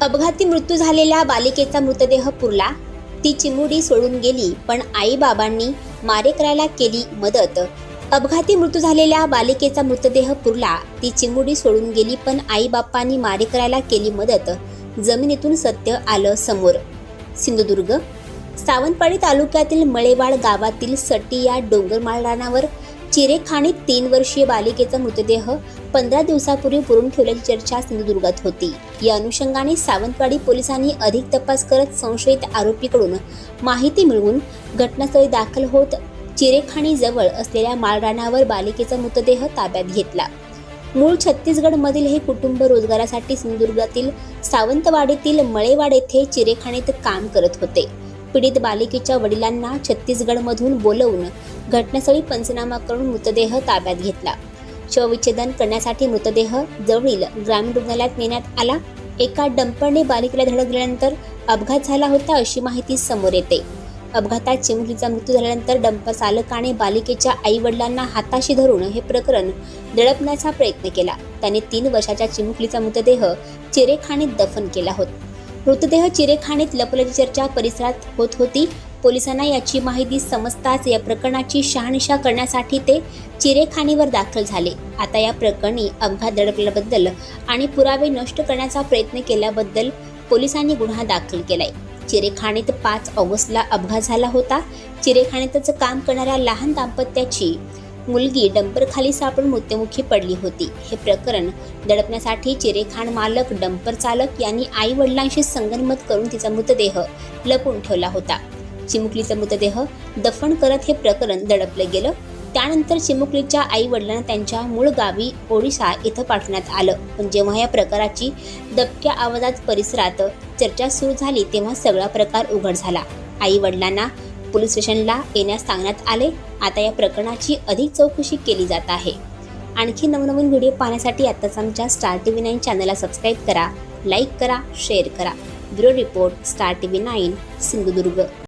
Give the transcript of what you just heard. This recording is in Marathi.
अपघाती मृत्यू झालेल्या बालिकेचा मृतदेह पुरला. ती चिमुडी सोडून गेली पण आई बाबांनी मारेकऱ्याला केली मदत. अपघाती मृत्यू झालेल्या बालिकेचा मृतदेह पुरला ती चिमुडी सोडून गेली पण आई बापांनी मारेकऱ्याला केली मदत. जमिनीतून सत्य आलं समोर. सिंधुदुर्ग सावंतवाडी तालुक्यातील मळेवाड गावातील सटी या डोंगरमाळ रानावर चिरेखाणीत तीन वर्षीय बालिकेचा मृतदेह पंधरा दिवसापूर्वी पुरून ठेवल्याची चर्चा सिंधुदुर्गात होती. या अनुषंगाने सावंतवाडी पोलिसांनी अधिक तपास करत संशयित आरोपीकडून माहिती मिळवून घटनास्थळी दाखल होत चिरेखाणी जवळ असलेल्या माळरानावर बालिकेचा मृतदेह ताब्यात घेतला. मूळ छत्तीसगडमधील हे कुटुंब रोजगारासाठी सिंधुदुर्गातील सावंतवाडीतील मळेवाड येथे चिरेखाणीत काम करत होते. पीडित बालिकेच्या वडिलांना छत्तीसगडमधून बोलवून घटनास्थळी पंचनामा करून मृतदेह ताब्यात घेतला. शवविच्छेदन करण्यासाठी मृतदेह जवळील ग्रामीण रुग्णालयात नेण्यात आला. एका डंपरने बालिकेला धडकल्यानंतर अपघात झाला होता अशी माहिती समोर येते. अपघातात चिमुकलीचा मृत्यू झाल्यानंतर डंपर चालकाने बालिकेच्या आई वडिलांना हाताशी धरून हे प्रकरण दडपण्याचा प्रयत्न केला. त्याने तीन वर्षाच्या चिमुकलीचा मृतदेह चिरेखाणीत दफन केला होता. मृतदेह चिरेखाणीत लपल्याची चर्चा परिसरात होत होती. पोलिसांना याची माहिती समजताच या प्रकरणाची शहानिशा करण्यासाठी ते चिरेखाणीवर दाखल झाले. आता या प्रकरणी अपघात दडपल्याबद्दल आणि पुरावे नष्ट करण्याचा प्रयत्न केल्याबद्दल पोलिसांनी गुन्हा दाखल केलाय. चिरेखाणीत पाच ऑगस्टला अपघात झाला होता. चिरेखाणीतच काम करणाऱ्या लहान दाम्पत्याची मुलगी डंपरखाली सापडून मृत्युमुखी पडली होती. हे प्रकरण दडपण्यासाठी चिरेखाण मालक डंपर चालक यांनी आई वडिलांशी संगनमत करून तिचा मृतदेह लपून ठेवला होता. चिमुकलीचा मृतदेह दफन करत हे प्रकरण दडपलं गेलं. त्यानंतर चिमुकलीच्या आई वडिलांना त्यांच्या मूळ गावी ओडिशा इथं पाठवण्यात आलं. पण जेव्हा या प्रकाराची दबक्या आवाजात परिसरात चर्चा सुरू झाली तेव्हा सगळा प्रकार उघड झाला. आई वडिलांना पोलीस स्टेशनला येण्यास सांगण्यात आले. आता या प्रकरणाची अधिक चौकशी केली जात आहे. आणखी नवनवीन व्हिडिओ पाहण्यासाठी आत्ताच आमच्या स्टार टी व्ही नाईन चॅनलला सबस्क्राईब करा लाईक करा शेअर करा. Bureau report star TV nine Sindhudurg.